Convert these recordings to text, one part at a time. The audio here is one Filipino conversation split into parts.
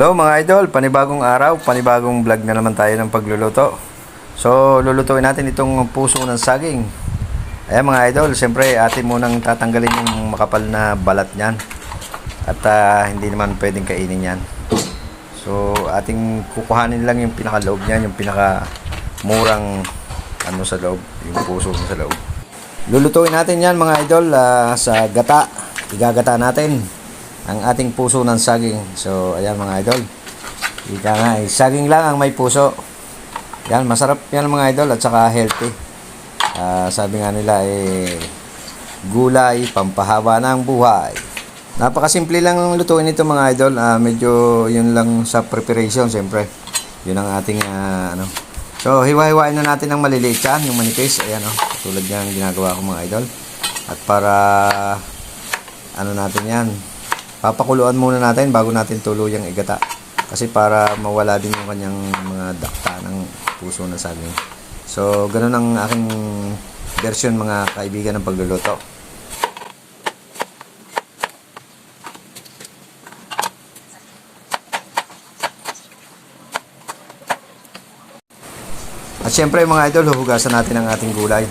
Hello mga idol, panibagong araw, panibagong vlog na naman tayo ng pagluluto. So, lulutuin natin itong puso ng saging. Ayan mga idol, siyempre atin munang tatanggalin yung makapal na balat niyan. At ah, hindi naman pwedeng kainin yan. So, ating kukuhanin lang yung pinakaloob niyan, yung pinaka murang ano sa loob, yung puso sa loob. Lulutuin natin yan mga idol ah, sa gata. Igagata natin ang ating puso ng saging. So, ayan mga idol. Ika nga, eh, saging lang ang may puso. Yan, masarap yan mga idol at saka healthy. Ah, sabi nga nila eh, gulay, pampahaba ng buhay. Napakasimple lang ng lutuin ito mga idol. Ah, medyo yun lang sa preparation, siyempre. Yun ang ating ah, ano. So, hiwa-hiwain na natin ng maliliit yan, yung manipis. Ayan o, tulad yan ginagawa ko mga idol. At para ano natin yan, papakuluan muna natin bago natin tuluyang igata. Kasi para mawala din yung kanyang mga dakta ng puso ng saging. So, ganun ang aking version mga kaibigan ng pagluluto. At syempre mga idol, huhugasan natin ang ating gulay.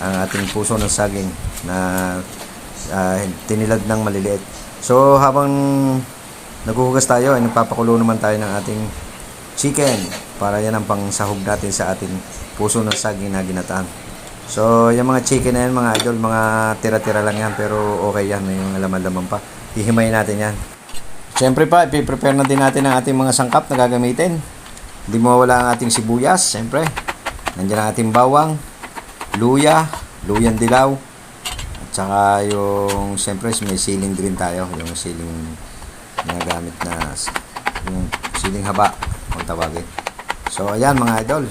Ang ating puso ng saging na ah, tinilad ng maliliit. So habang naghuhugas tayo ay nagpapakulo naman tayo ng ating chicken para yan ang pangsahog natin sa ating puso ng saging na ginataan. So yung mga chicken na yan mga idol, mga tira-tira lang yan pero okay yan, may mga laman-laman pa. Hihimayin natin yan. Siyempre pa, ipiprepare na din natin ang ating mga sangkap na gagamitin. Hindi mawala ang ating sibuyas, siyempre. Nandiyan ang ating bawang, luya, luyang dilaw, at saka yung, siyempre, may siling green tayo. Yung siling ginagamit na, yung siling haba, kung tawagin. So, ayan mga idol.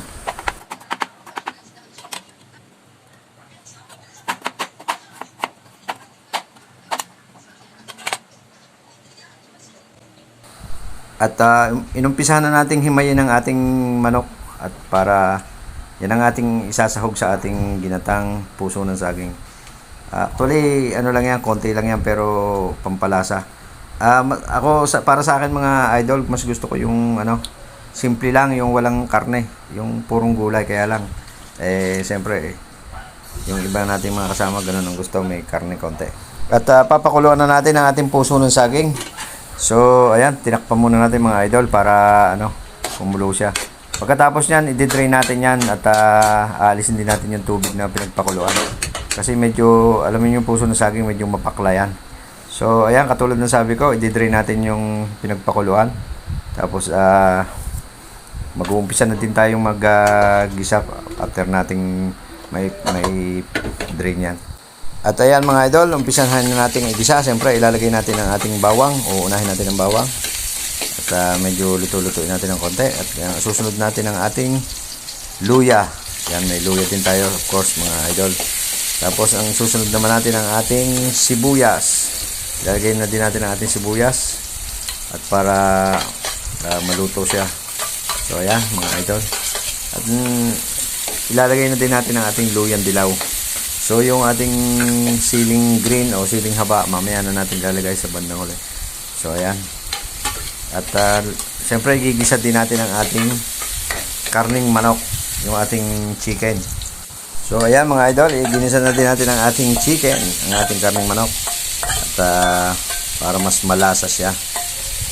At ah, inumpisahan na nating himayin ang ating manok at para yan ang ating isasahog sa ating ginatang puso ng saging. Actually, ano lang yan, konti lang yan pero pampalasa. Ma- ako sa, para sa akin mga idol, mas gusto ko yung ano, simple lang yung walang karne, yung purong gulay kaya lang. Eh siyempre, eh, yung iba nating mga kasama ganun ang gusto, may karne konti. At ah, papakuluan na natin ang ating puso ng saging. So, ayan, tinakpan muna natin mga idol para ano, kumulo siya. Pagkatapos niyan, i-drain natin yan at ah, aalisin din natin yung tubig na pinagpakuluan. Kasi medyo, alam mo yung puso ng saging, medyo mapakla yan. So, ayan, katulad ng sabi ko, i-drain natin yung pinagpakuluan. Tapos, ah, mag-uumpisa na din tayong mag-gisa after nating may, may drain yan. At ayan mga idol, umpisahan na natin igisa. Siyempre, ilalagay natin ang ating bawang o unahin natin ang bawang. At ah, medyo luto-lutuin natin ng konti. At ah, susunod natin ang ating luya. Yan, may luya din tayo, of course, mga idol. Tapos, ang susunod naman natin ang ating sibuyas. Ilalagay na din natin ang ating sibuyas. At para ah, maluto siya. So, ayan, mga idol. At mm, ilalagay na din natin ang ating luyang dilaw. So yung ating ceiling green o ceiling haba, mamaya na natin lalagay sa bandang huli. So ayan. At uh, siyempre gigisa din natin ang ating karning manok, yung ating chicken. So ayan mga idol, iginisa na din natin ang ating chicken, ang ating karning manok. At uh, para mas malasa siya.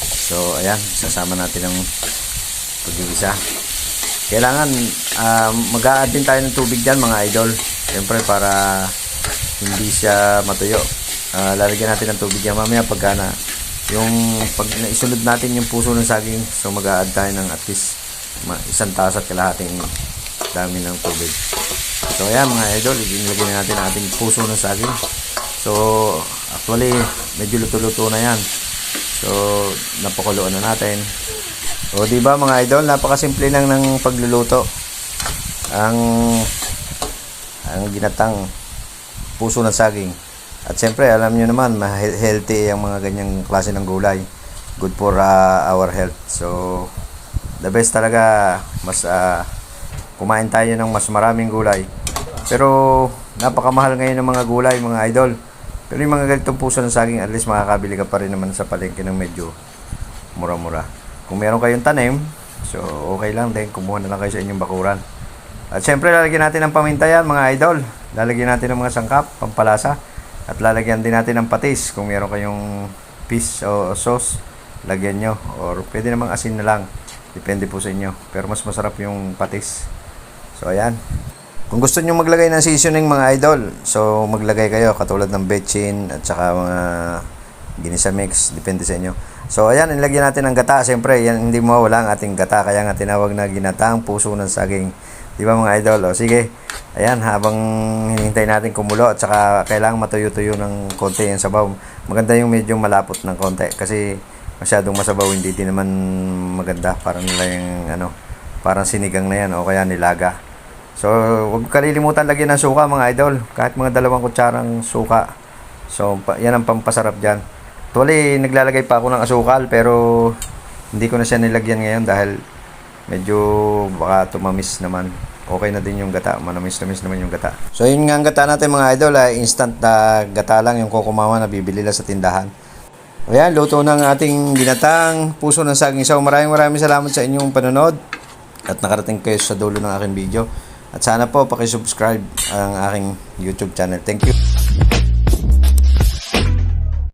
So ayan, sasama natin ang pagigisa. Kailangan uh, mag-a-add din tayo ng tubig dyan mga idol. Siyempre para hindi siya matuyo. Ah, lalagyan natin ng tubig yan mamaya pagka na yung pag naisunod natin yung puso ng saging so mag-a-add tayo ng at least isang taas at kalahating dami ng tubig. So ayan mga idol, inilagay na natin ating puso ng saging. So actually medyo luto-luto na yan. So napakuluan na natin. O di ba mga idol, napakasimple lang ng pagluluto. Ang ang ginatang puso ng saging. At siyempre, alam nyo naman, ma- healthy ang mga ganyang klase ng gulay. Good for uh, our health. So, the best talaga, mas uh, kumain tayo ng mas maraming gulay. Pero, napakamahal ngayon ng mga gulay, mga idol. Pero yung mga ganitong puso ng saging, at least makakabili ka pa rin naman sa palengke ng medyo mura-mura. Kung meron kayong tanim, so okay lang din. Kumuha na lang kayo sa inyong bakuran. At syempre, lalagyan natin ng paminta yan, mga idol. Lalagyan natin ng mga sangkap, pampalasa. At lalagyan din natin ng patis. Kung meron kayong fish o sauce, lagyan nyo. Or pwede namang asin na lang. Depende po sa inyo. Pero mas masarap yung patis. So, ayan. Kung gusto nyo maglagay ng seasoning mga idol, so maglagay kayo katulad ng bechin at saka mga ginisa mix, depende sa inyo. So ayan, nilagyan natin ng gata. Siyempre, yan hindi mawala ang ating gata. Kaya nga tinawag na ginatang puso ng saging. Di ba mga idol? O sige, ayan, habang hinihintay natin kumulo at saka kailangan matuyo-tuyo ng konti yung sabaw. Maganda yung medyo malapot ng konti kasi masyadong masabaw hindi din naman maganda. Parang nila yung ano, parang sinigang na yan o kaya nilaga. So, huwag kalilimutan lagyan ng suka mga idol. Kahit mga dalawang kutsarang suka. So, yan ang pampasarap dyan. Actually, naglalagay pa ako ng asukal pero hindi ko na siya nilagyan ngayon dahil medyo baka tumamis naman. Okay na din yung gata. Manamis-namis naman yung gata. So, yun nga ang gata natin mga idol. Ay instant na gata lang yung kokumawa na bibili lang sa tindahan. Ayan, luto ng ating binatang puso ng saging isaw. Maraming maraming salamat sa inyong panonood at nakarating kayo sa dulo ng aking video. At sana po pakisubscribe ang aking YouTube channel. Thank you.